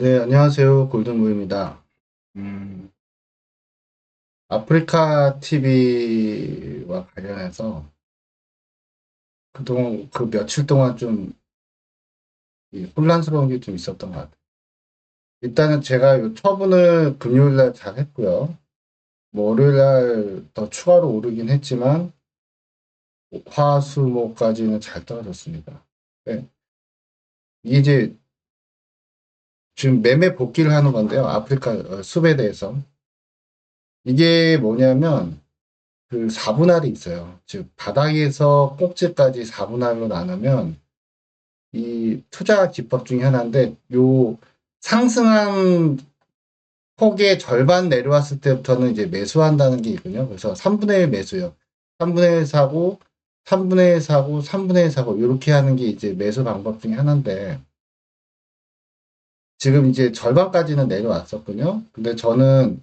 네, 안녕하세요. 골든무입니다. 음, 아프리카 TV와 관련해서 그동안 그 며칠 동안 좀이 혼란스러운 게 좀 있었던 것 같아요. 일단은 제가 요 처분을 금요일 날 잘 했고요. 뭐 월요일 날 더 추가로 오르긴 했지만 화수목까지는 잘 떨어졌습니다. 네. 이게 이제 지금 매매 복귀를 하는 건데요. 아프리카 어, 숲에 대해서. 이게 뭐냐면 그 4분할이 있어요. 즉 바닥에서 꼭지까지 4분할로 나누면 이 투자 기법 중에 하나인데 요 상승한 폭의 절반 내려왔을 때부터는 이제 매수한다는 게 있거든요. 그래서 3분의 1 매수요. 3분의 1 사고 3분의 1 사고 3분의 1 사고 이렇게 하는 게 이제 매수 방법 중에 하나인데 지금 이제 절반까지는 내려왔었군요. 근데 저는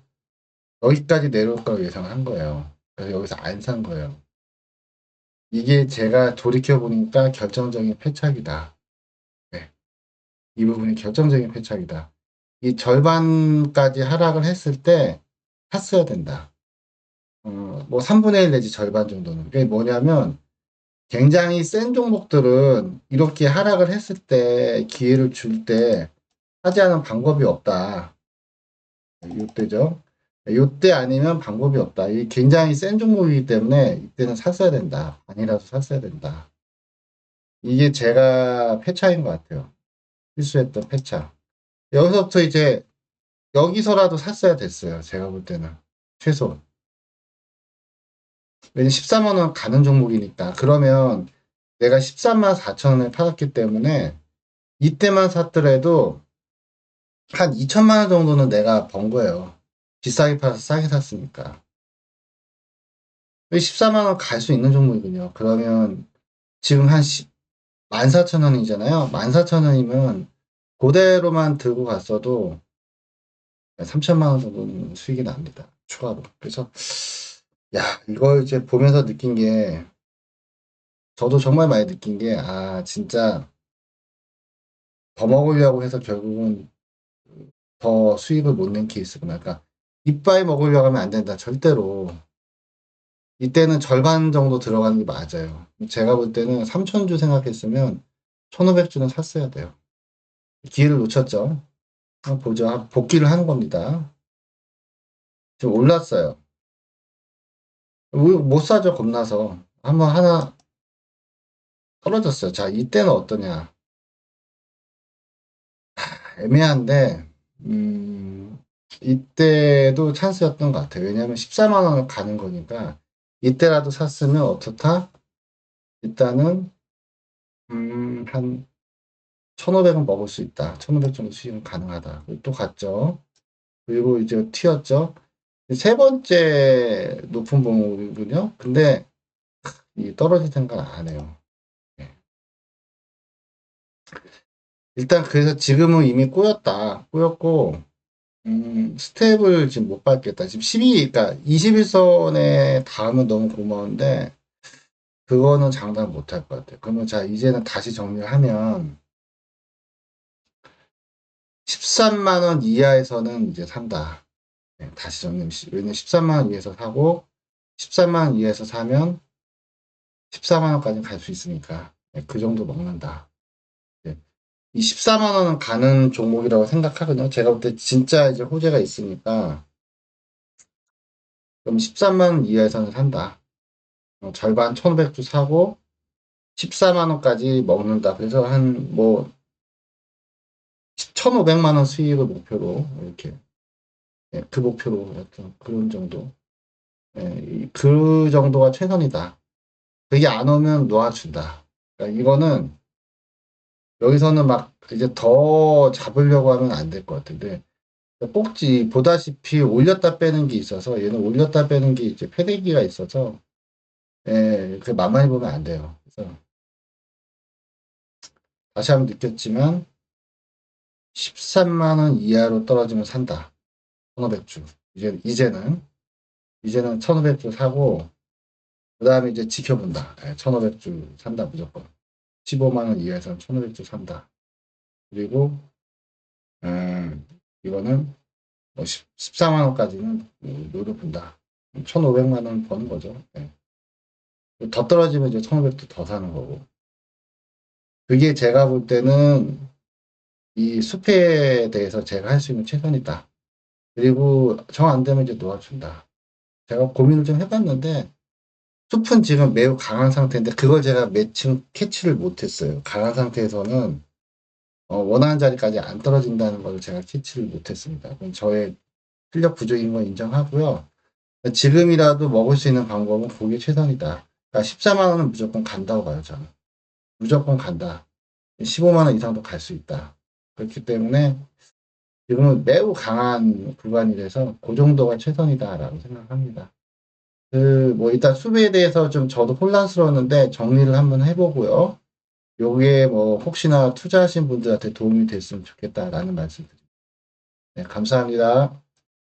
여기까지 내려올 거라고 예상을 한 거예요. 그래서 여기서 안 산 거예요. 이게 제가 돌이켜 보니까 결정적인 패착이다. 네. 이 부분이 결정적인 패착이다. 이 절반까지 하락을 했을 때 샀어야 된다. 어, 뭐 3분의 1 내지 절반 정도는. 그게 뭐냐면 굉장히 센 종목들은 이렇게 하락을 했을 때 기회를 줄 때 않은 방법이 없다. 이때죠. 이때 아니면 방법이 없다. 이 굉장히 센 종목이기 때문에 이때는 샀어야 된다. 아니라도 샀어야 된다. 이게 제가 패차인 것 같아요. 실수했던 패차. 여기서부터 이제 여기서라도 샀어야 됐어요. 제가 볼 때는 최소. 왜냐면 13만 원 가는 종목이니까. 그러면 내가 13만 4천 원에 팔았기 때문에 이때만 샀더라도 한 2천만 원 정도는 내가 번 거예요. 비싸게 팔아서 싸게 샀으니까. 14만 원 갈 수 있는 종목이군요. 그러면 지금 한 14,000원이잖아요. 14,000원이면 그대로만 들고 갔어도 3천만 원 정도는 수익이 납니다. 추가로. 그래서 야 이걸 이제 보면서 느낀 게 저도 정말 많이 느낀 게 아 진짜 더 먹으려고 해서 결국은 더 수익을 못 낸 케이스구나. 그러니까 이빨 먹으려고 하면 안 된다. 절대로. 이때는 절반 정도 들어가는 게 맞아요. 제가 볼 때는 3,000주 생각했으면 1,500주는 샀어야 돼요. 기회를 놓쳤죠. 보죠. 복귀를 하는 겁니다. 지금 올랐어요. 못 사죠, 겁나서. 한번 하나 떨어졌어요. 자, 이때는 어떠냐. 애매한데, 음, 이때도 찬스였던 것 같아요. 왜냐하면 14만 원을 가는 거니까 이때라도 샀으면 어떻다? 일단은 음, 한 1,500은 먹을 수 있다. 1,500 정도 수익은 가능하다. 또 갔죠. 그리고 이제 튀었죠. 세 번째 높은 봉이군요. 근데 이 떨어질 생각 안 해요. 일단 그래서 지금은 이미 꼬였다. 꼬였고 음, 스텝을 지금 못 밟겠다. 지금 12, 그러니까 21선에 닿으면 너무 고마운데, 그거는 장담 못 할 것 같아요. 그러면 자, 이제는 다시 정리를 하면, 13만원 이하에서는 이제 산다. 네, 다시 정리, 왜냐면 13만원 이하에서 사고, 13만원 이하에서 사면, 14만원까지 갈 수 있으니까, 네, 그 정도 먹는다. 이 14만 원은 가는 종목이라고 생각하거든요. 제가 볼 때 진짜 이제 호재가 있으니까 그럼 13만 원 이하에서는 산다. 어, 절반 1,500주 사고 14만 원까지 먹는다. 그래서 한 뭐 1,500만 원 수익을 목표로 이렇게 네, 그 목표로 어떤 그런 정도. 네, 그 정도가 최선이다. 그게 안 오면 놓아준다. 그러니까 이거는 여기서는 막 이제 더 잡으려고 하면 안 될 것 같은데 꼭지 보다시피 올렸다 빼는 게 있어서 얘는 올렸다 빼는 게 이제 패대기가 있어서 예, 그 만만히 보면 안 돼요. 그래서 다시 한번 느꼈지만 13만 원 이하로 떨어지면 산다. 1,500주. 이제 이제는 이제는 1,500주 사고 그다음에 이제 지켜본다. 예, 1,500주 산다 무조건. 15만 원 이하에서는 1,500주 산다. 그리고 음, 이거는 뭐 14만 원까지는 노를 본다. 1,500만 원 버는 거죠. 예. 더 떨어지면 이제 1,500도 더 사는 거고. 그게 제가 볼 때는 이 숲에 대해서 제가 할 수 있는 최선이다. 그리고 정 안 되면 이제 놓아준다. 제가 고민을 좀 해봤는데 숲은 지금 매우 강한 상태인데 그걸 제가 매칭 캐치를 못했어요. 강한 상태에서는 어, 원하는 자리까지 안 떨어진다는 걸 제가 캐치를 못했습니다. 그건 저의 실력 부족인 건 인정하고요. 지금이라도 먹을 수 있는 방법은 그게 최선이다. 그러니까 14만 원은 무조건 간다고 봐요, 저는. 무조건 간다. 15만 원 이상도 갈 수 있다. 그렇기 때문에 지금은 매우 강한 구간이라서 그 정도가 최선이다라고 생각합니다. 그, 뭐, 일단 수비에 대해서 좀 저도 혼란스러웠는데 정리를 한번 해보고요. 요게 뭐, 혹시나 투자하신 분들한테 도움이 됐으면 좋겠다라는 말씀 드립니다. 네, 감사합니다.